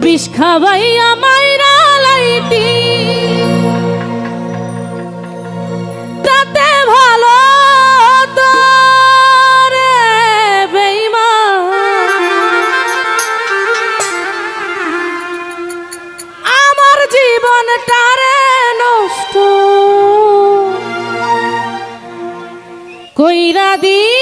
বিষ খাওয়াইয়া মাইরা লাইতি তাতে ভালো তোরে বেইমা আমার নষ্ট। কইরা দিয়ে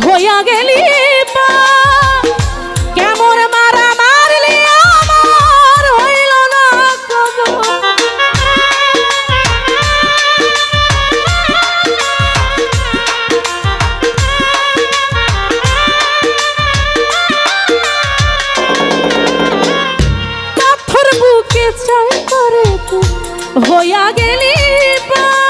হইয়া গেলি কেমন মারা মারলি আমার হইল না পাথর বুকে চাই করে হইয়া গেলি পা।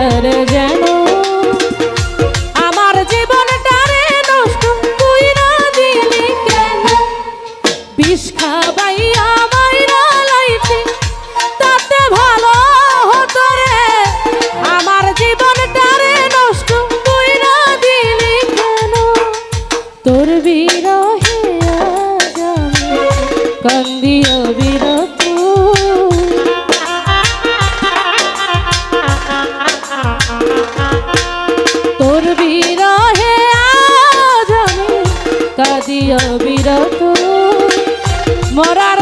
Hare বিরত। মরার